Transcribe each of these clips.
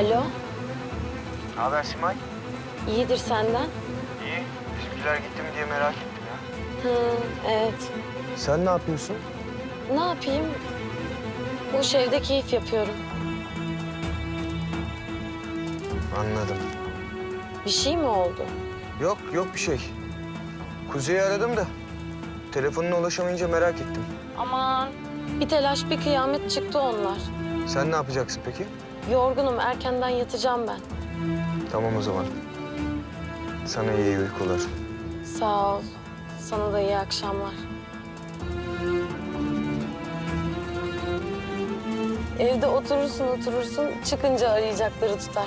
Alo, Ne haber Simay? iyidir senden. İyi. Bizimkiler gitti mi diye merak ettim ya. Hı, evet. Sen ne yapıyorsun? Ne yapayım? Bu evde keyif yapıyorum. Anladım. Bir şey mi oldu? Yok, yok bir şey. Kuzey'i aradım da telefonuna ulaşamayınca merak ettim. Aman, bir telaş bir kıyamet çıktı onlar. Sen ne yapacaksın peki? Yorgunum, erkenden yatacağım ben. Tamam o zaman. Sana iyi uykular. Sağ ol. Sana da iyi akşamlar. Evde oturursun oturursun, çıkınca arayacakları tutar.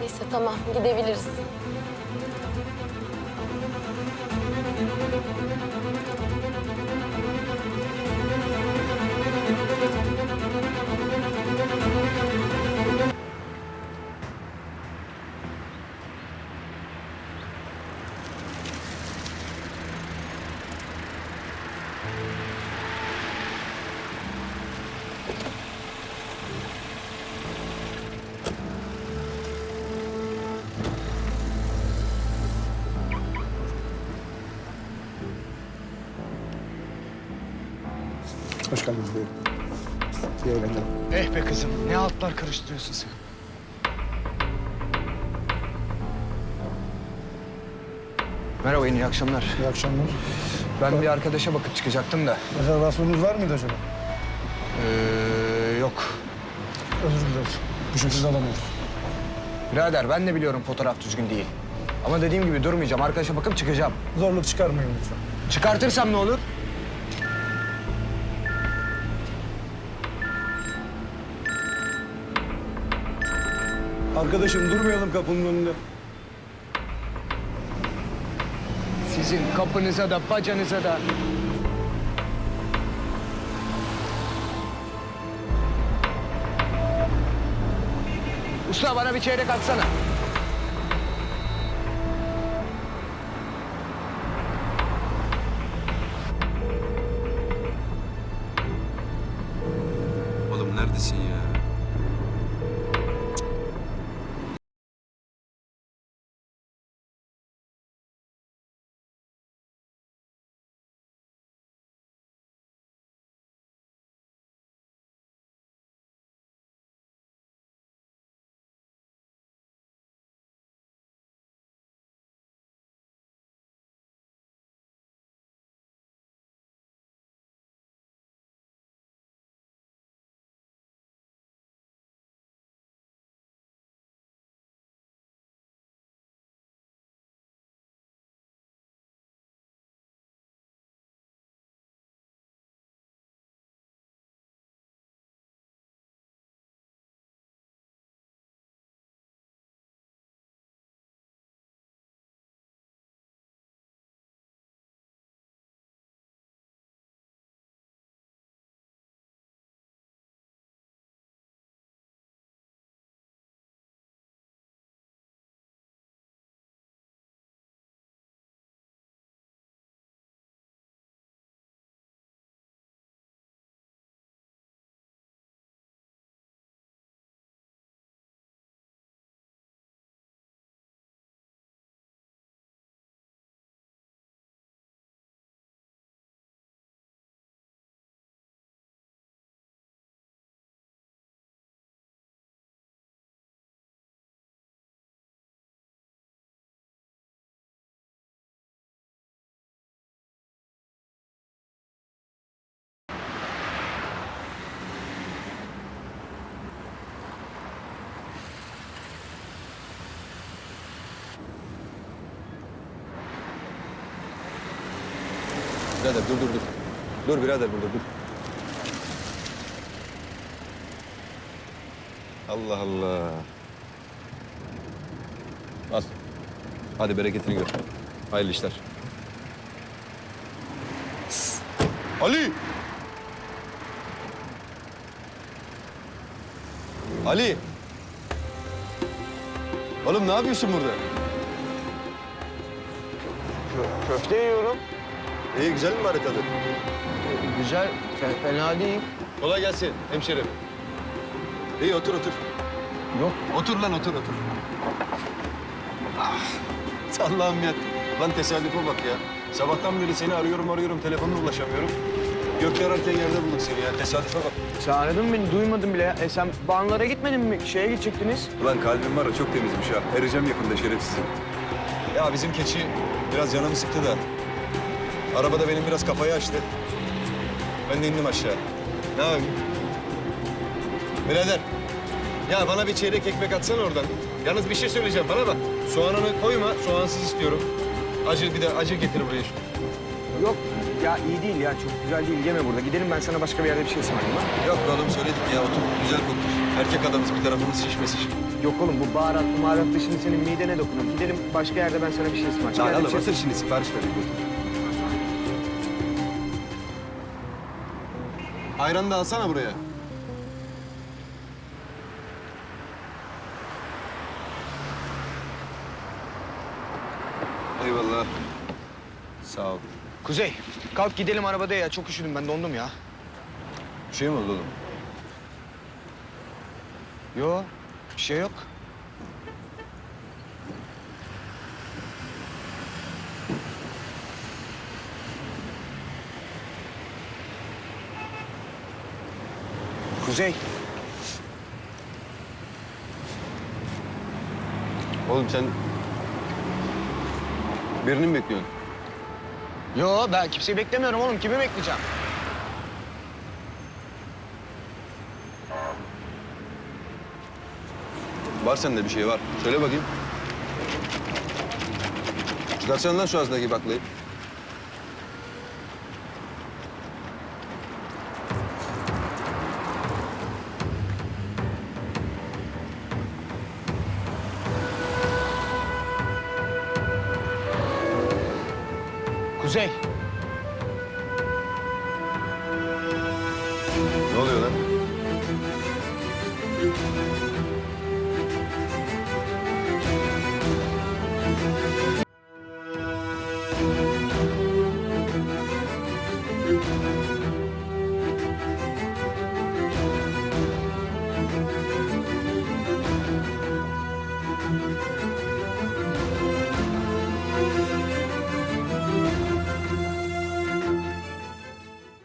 Neyse tamam, gidebiliriz. Hoş geldiniz beyim. İyi eğlenceler. Eh be kızım, ne altlar karıştırıyorsun sen? Merhaba, iyi akşamlar. İyi akşamlar. Ben bir arkadaşa bakıp çıkacaktım da. Rezervasyonunuz var mıydı acaba? Ee, yok. Özür dileriz. Bu şekilde alamıyoruz. Birader ben de biliyorum fotoğraf düzgün değil. Ama dediğim gibi durmayacağım. Arkadaşa bakıp çıkacağım. Zorluk çıkarmayın lütfen. Çıkartırsam ne olur? Arkadaşım durmayalım kapının önünde. Sizin kapınıza da bacanıza da. Usta bana bir çeyrek atsana. Oğlum neredesin ya? Birader dur dur dur. Dur birader burada dur. Allah Allah. Al. Hadi bereketini gör. Hayırlı işler. Ali! Ali! Oğlum ne yapıyorsun burada? Köfte yiyorum. İyi güzel mi bari tadı? Güzel, fena değil. Kolay gelsin hemşerim. İyi otur otur. Yok. Otur lan otur otur. Ah, Allah'ım ya. Lan tesadüfe bak ya. Sabahtan beri seni arıyorum arıyorum telefonuna ulaşamıyorum. Gökte ararken yerde bulduk seni ya. Tesadüfe bak. Sen aradın beni duymadım bile. E sen Bağlılara gitmedin mi? Şeye gidecektiniz. Ulan kalbim var ya çok temizmiş ha. Ereceğim yakında şerefsizim. Ya bizim keçi biraz canımı sıktı da. Arabada benim biraz kafayı açtı. Ben de indim aşağı. Ne yapayım? Birader. Ya bana bir çeyrek ekmek atsana oradan. Yalnız bir şey söyleyeceğim bana bak. Soğanını koyma. Soğansız istiyorum. Acı bir de acı getir buraya. Yok ya iyi değil ya. Çok güzel değil. Yeme burada. Gidelim ben sana başka bir yerde bir şey ısmarlayayım ha. Yok be oğlum söyledim ya. Otur güzel konuş. Erkek adamız bir tarafımız şişmesin. Yok oğlum bu baharatlı maharatlı şimdi senin midene dokunur. Gidelim başka yerde ben sana bir şey ısmarlayayım. Lan oğlum otur şimdi sipariş verin. Ayran da alsana buraya. Eyvallah. Sağ ol. Kuzey kalk gidelim arabada ya. Çok üşüdüm ben dondum ya. Bir şey mi oldu oğlum? Yo bir şey yok. Kuzey. Oğlum sen birini mi bekliyorsun? Yo ben kimseyi beklemiyorum oğlum. Kimi bekleyeceğim? Var sende bir şey var. Söyle bakayım. Çıkarsana lan şu ağzındaki baklayı. Kuzey.